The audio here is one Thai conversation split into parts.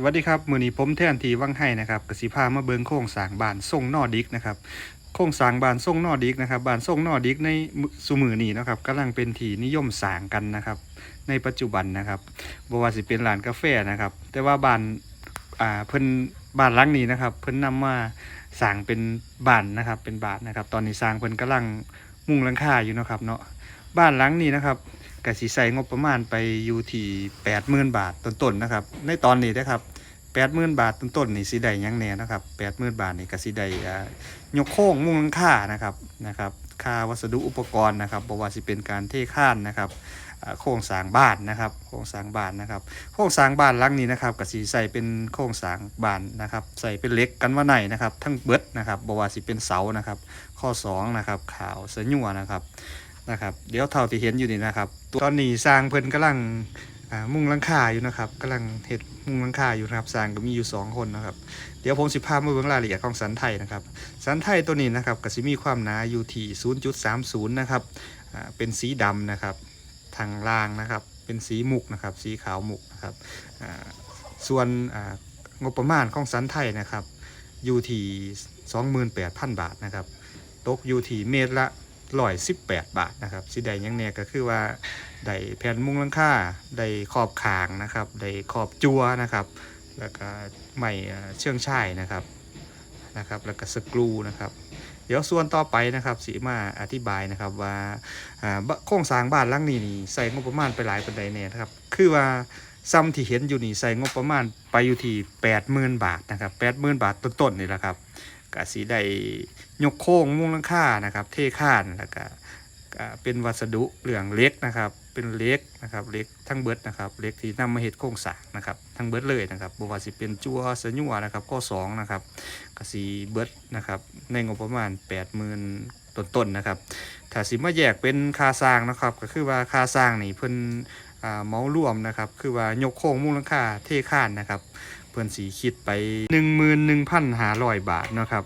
สวัสดีครับมือนี้ผมแท่นทีวังไห้นะครับกสิพามาเบิงโครงสร้างบ้านทรงนอดิกนะครับโครงสร้างบ้านทรงนอดิกนะครับบ้านทรงนอดิกในสุมือนี้นะครับกำลังเป็นทีนิยมสร้างกันนะครับ ในปัจจุบันนะครับบว่าสิเป็นร้านกาแฟนะครับ แต่ว่าบ้านอ่าเพิ่นบ้านหลังนี้นะครับ เพิ่นนำมาสร้างเป็นบ้านนะครับเป็นบ้านนะครับ ตอนนี้สร้างเพิ่นกำลังมุงลังคาอยู่นะครับเนาะบ้านหลังนี้นะครับ กสิใส่งบประมาณไปอยู่ที่แปดหมื่นบาทต้นๆนนะครับ ในตอนนี้นะครับแปดหมื่นบาทต้นๆนี่สิได้ยังแน่นะครับแปดหมื่นบาทนี่กสิได้ยกโค้งมุงลังค่านะครับนะครับค่าวัสดุอุปกรณ์นะครับบอกว่าสิเป็นการเทข้านนะครับโครงสร้างบ้านนะครับ โครงสร้างบ้านนะครับ โครงสร้างบ้านหลังนี้นะครับกสิใส่เป็นโครงสร้างบ้านนะครับ ใส่เป็นเหล็กกันว่าไหนนะครับ ทั้งเบิดนะครับบอกว่าสิเป็นเสานะครับ ข้อสองนะครับขาวเสญัวนะครับ นะครับ เดี๋ยวเท่าที่เห็นอยู่นี่นะครับ ตอนนี้สร้างเพิ่นกำลังมุ่งลังคาอยู่นะครับกำลังเฮ็ดมุ่งลังคาอยู่นะครับสร้างก็มีอยู่ 2 คนนะครับ เดี๋ยวผมสิพามาเบิ่งรายละเอียดของสันไทยนะครับ สันไทยตัวนี้นะครับก็สิมีความหนาอยู่ที่ 0.30 นะครับเป็นสีดำนะครับ ทางล่างนะครับ เป็นสีมุกนะครับ สีขาวมุกนะครับส่วนงบประมาณของสันไทยนะครับอยู่ที่ 28,000 บาทนะครับ ตกอยู่ที่เมตรละ ร้อยสิบแปดบาทนะครับสิได้หยังเนี่ยก็คือว่าได้แผ่นมุงลังค่าได้ขอบคางนะครับได้ขอบจัวนะครับ แล้วก็ไม่เชื่องช่ายนะครับนะครับแล้วก็สกรูนะครับ เดี๋ยวส่วนต่อไปนะครับสีมาอธิบายนะครับว่าโครงสร้างบ้านหลังนี้นี่ใส่งบประมาณไปหลายปันใดเนี่ยนะครับคือว่าซ้ำที่เห็นอยู่นี่ใส่งบประมาณไปอยู่ที่แปดหมื่นบาทนะครับแปดหมื่นบาทต้นๆนี่แหละครับ ก็สีได้ยกโค้งมุงลังค่านะครับ เท่ข้านแล้วก็เป็นวัสดุเหลืองเล็กนะครับ เป็นเล็กนะครับเล็กทั้งเบิดนะครับเล็กที่นำมาเฮ็ดโครงสางนะครับทั้งเบิดเลยนะครับบว่าสิเป็นจั่วเสญัวนะครับข้อสองนะครับก็สีเบิดนะครับในงบประมาณ 80,000ต้นๆนะครับ ถ้าสิมาแยกเป็นค่าสร้างนะครับ ก็คือว่าค่าสร้างนี่เพิ่นอ่าเหมารวมนะครับ คือว่ายกโค้งมุงลังคาเท่ข้านนะครับ พื่อนสีคิดไป 11,500 บาทนะครับ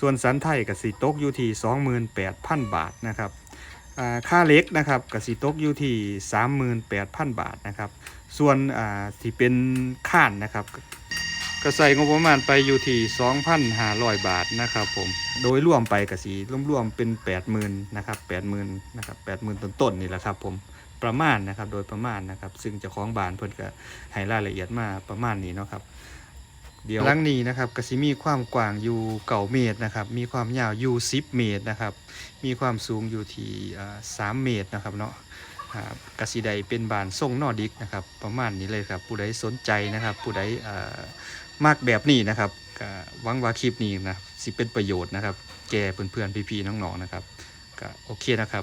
ส่วนสันไทยกับสีตกอยู่ที่28,000 บาทนะครับค่าเล็กนะครับกับสีตกอยู่ที่ 38,000 บาทนะครับ ส่วนที่เป็นข้านนะครับก็ใส่งบประมาณไปอยู่ที่ 2,500 บาทนะครับผมโดยรวมไปกับสีรวมๆเป็น 80,000นะครับ80,000นะครับ80,000ต้นๆนี่แหละครับผม ประมาณนะครับ โดยประมาณนะครับ ซึ่งเจ้าของบ้านเพิ่นก็ให้รายละเอียดมาประมาณนี้เนาะครับ เดี๋ยวหลังนี้นะครับกสิมีความกว้างอยู่เก่าเมตรนะครับ มีความยาวอยู่10เมตรนะครับ มีความสูงอยู่ที่อ่า3เมตรนะครับเนาะอ่ากสิใดเป็นบานทรงนอดิกนะครับ ประมาณนี้เลยครับ ผู้ใดสนใจนะครับ ผู้ใดมากแบบนี้นะครับก็หวังว่าคลิปนี้นะสิเป็นประโยชน์นะครับ แก่เพื่อนๆพี่ๆน้องๆนะครับก็โอเคนะครับ